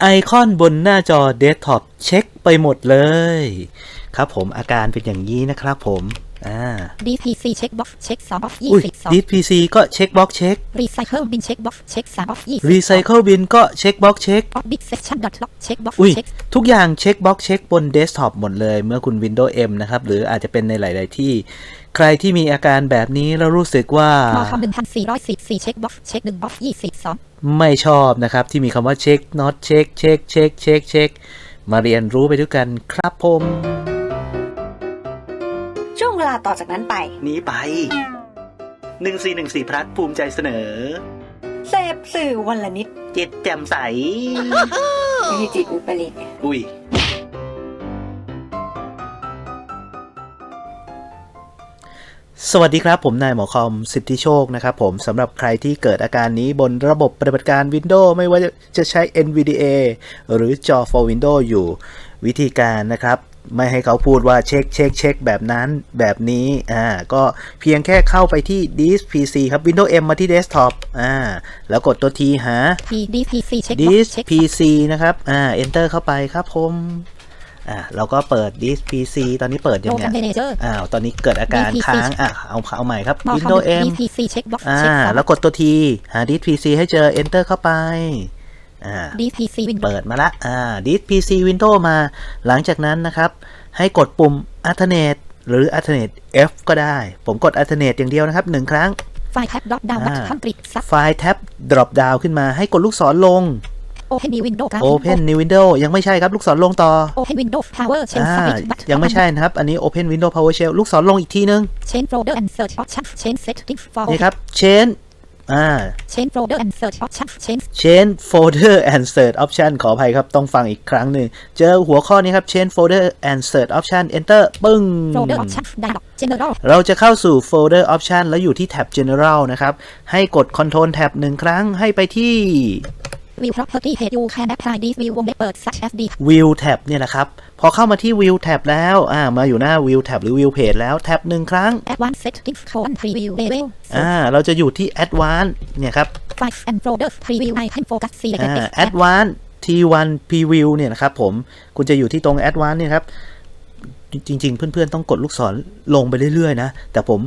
ไอคอนบนหน้าจอเดสก์ท็อปเช็คไปหมดเลย ครับผมอาการเป็นอย่างนี้นะครับผมอ่า DPC เช็คบ็อกซ์เช็ค2 of อุ้ย22ดิสพีซีก็เช็คบ็อกเช็ค Recycle bin เช็คบ็อกซ์เช็ค3 of 22รีไซเคิลบินก็เช็คบ็อกเช็ค of big section dot lock เช็คบ็อกซ์อุ้ย เช็คทุกอย่างเช็คบ็อกเช็คบนเดสก์ท็อปหมดเลย เมื่อคุณ Windows M นะครับ หรืออาจจะเป็นในหลาย ๆ ที่ ใครที่มีอาการแบบนี้แล้วรู้สึกว่ามอคอม1414เช็คบ็อกซ์เช็ค1 of 22ไม่ชอบนะครับ ที่มีคำว่าเช็ค not เช็คเช็คเช็คเช็คเช็คมาเรียนรู้ไปด้วยกันครับผม ช่วงเวลาต่อจากนั้นไปนี้ไป 1414พลัดภูมิใจเสนอ เสพสื่อวันละนิดจิตแจ่มใส ไม่ใช่จิตอุปริตอุ้ย สวัสดีครับ ผมนายหมอคอมสิทธิโชคนะครับผมสำหรับใครที่เกิดอาการนี้บนระบบปฏิบัติการ Windows ไม่ว่าจะใช้ NVDA หรือจอ for Windows อยู่วิธีการนะครับ ไม่ให้เขาพูดว่าเช็คเช็คเช็คแบบนั้นแบบนี้อ่าก็เพียงแค่เข้าไปที่ Disk PC ครับ Windows M มาที่ Desktop อ่าแล้วกดตัว T หา P DPC เช็คบ็อก disk ซ์เช็ค PC นะครับอ่า enter เข้าไปครับผม อ่าเราก็เปิด disk PC ตอนนี้เปิดยังโปรไงแกรม Manager อ้าวตอนนี้เกิดอาการ DPC ค้างอะเอาเอาใหม่ครับมอคอม Windows M DPC เช็คบ็อกซ์อ่าเช็ค2แล้วกดตัว T หา disk PC ให้เจอ enter เข้าไปอ่า DPC Windows เปิดมาละอ่า disk PC Windows มา หลังจากนั้นนะครับ ให้กดปุ่ม alternate หรือ alternate F ก็ได้ ผมกด alternate อย่างเดียวนะครับหนึ่งครั้งไฟล์แท็บดรอปดาวน์อ่าบัตทันกริดซับไฟล์แท็บ drop down ขึ้นมาให้กดลูกศรลง Open new window การ Open new window ยังไม่ใช่ครับ ลูกศรลงต่อ Open window power shell อ่า submit but ยังไม่ใช่นะครับ อันนี้ Open Windows PowerShell ลูกศรลงอีกทีนึง change folder and search option change setting for นี่ครับ Change อ่า change folder and search option change Change Folder and Search Option ขออภัยครับ ต้องฟังอีกครั้งหนึ่ง เจอหัวข้อนี้ครับ Change Folder and Search Option Enter ปึ้ง folder option dialog general เราจะเข้าสู่ Folder Option แล้วอยู่ที่แท็บ General นะครับ ให้กด Control Tab หนึ่งครั้งให้ไปที่ view property page you can apply this view วงเล็บเปิด slash sd View Tab เนี่ยนะครับ พอเข้ามาที่ View Tab แล้วอ่ามาอยู่หน้า View Tab หรือ View Page แล้วแท็บหนึ่งครั้ง advanced settings colon preview level อ่าเราจะอยู่ที่ Advanced เนี่ยครับ files and folders preview icon focus selected อ่า text Advanced T1 Preview เนี่ยนะครับผมคุณจะอยู่ที่ตรง Advanced เนี่ยครับจริง ๆ เพื่อนๆ ต้องกดลูกศรลงไปเรื่อยๆ นะ แต่ผม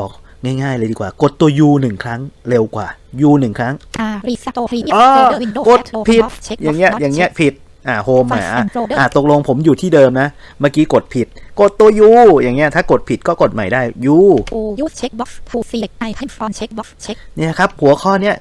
บอก ง่ายๆเลยดีกว่ากดตัว U หนึ่งครั้งเร็วกว่า U หนึ่งครั้งอ่า restore previous อ๋อ folder window กด at low ผิด off check อย่างเงี้ย box อย่างเงี้ย check ผิดอ่าโฮม Files อะ and folder อ่าตกลงผมอยู่ที่เดิมนะ เมื่อกี้กดผิด กดตัว U อย่างเงี้ยถ้ากดผิดก็กดใหม่ได้ U to use checkbox to select icon from checkbox check เนี่ยครับหัวข้อเนี้ย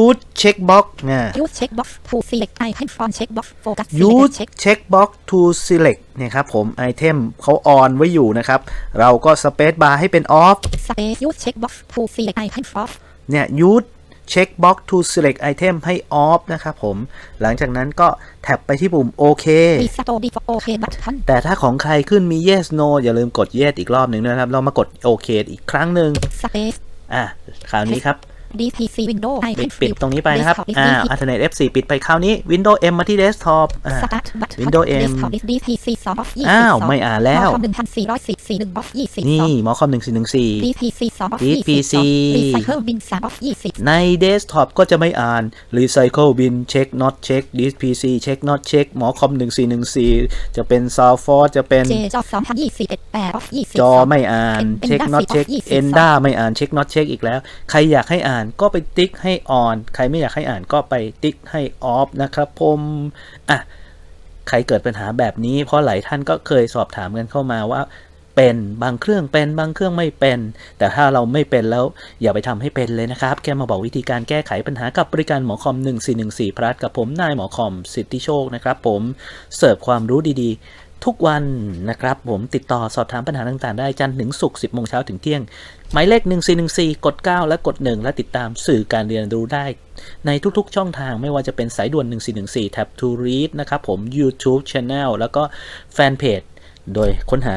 Use Checkbox นะ use checkbox to select icon from checkbox focus use selected check checkbox to select เนี่ยครับผมไอเทมเขาออนไว้อยู่นะครับ เราก็ space bar ให้เป็น off space use checkbox to select icon off เนี่ย use checkbox to select item ให้ off นะครับผม หลังจากนั้นก็แท็บไปที่ปุ่มโอเค restore default OK button แต่ถ้าของใครขึ้นมี yes no อย่าลืมกด yes อีกรอบหนึ่งนะครับ เรามากดโอเคอีกครั้งหนึ่ง space อะ คราวนี้ครับ DPC window ปิ icon ดปิด field ตรงนี้ไปนะครับ desktop อ่า list alternate F4 ปิดไปคราวนี้ Windows M มาที่ desktop อ่า start button Windows M desktop list DPC 2 of 22อ้าว ไม่อ่านแล้วคอม1444 1 of นี่22หมอคอม1414 DPC 2 of DPC 22 recycle bin 3 of 20ใน desktop ก็จะไม่อ่าน recycle bin check not check disk pc check not check หมอคอม1414 จะเป็น soundforce จะเป็น J จอ2021 8 of 22จอไม่อ่าน N- check Enda not 10 of check 22 enda ไม่อ่าน check not check อีกแล้ว ใครอยากให้อ่านก็ไปติ๊กให้ on ใครไม่อยากให้อ่านก็ไปติ๊กให้ off นะครับผมอะใครเกิดปัญหาแบบนี้ เพราะหลายท่านก็เคยสอบถามกันเข้ามาว่าเป็นบางเครื่องเป็นบางเครื่องไม่เป็น แต่ถ้าเราไม่เป็นแล้วอย่าไปทำให้เป็นเลยนะครับ แค่มาบอกวิธีการแก้ไขปัญหากับบริการหมอคอม 1414พลัสกับผมนายหมอคอมสิทธิโชคนะครับผมเสิร์ฟความรู้ดีๆ ทุกวันนะครับ ผมติดต่อสอบถามปัญหาต่างๆ ได้จันทร์ถึงศุกร์10โมงเช้าถึงเที่ยง หมายเลข 1414 กด 9 และกด 1 และติดตามสื่อการเรียนรู้ได้ ในทุกๆช่องทางไม่ว่าจะเป็นสายด่วน 1414 Tab to Read นะครับผม YouTube Channel แล้วก็แฟนเพจโดยค้นหา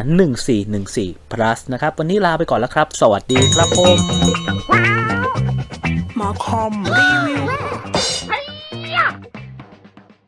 1414 plus นะครับ วันนี้ลาไปก่อนแล้วครับ สวัสดีครับผม หมอคอมรีวิว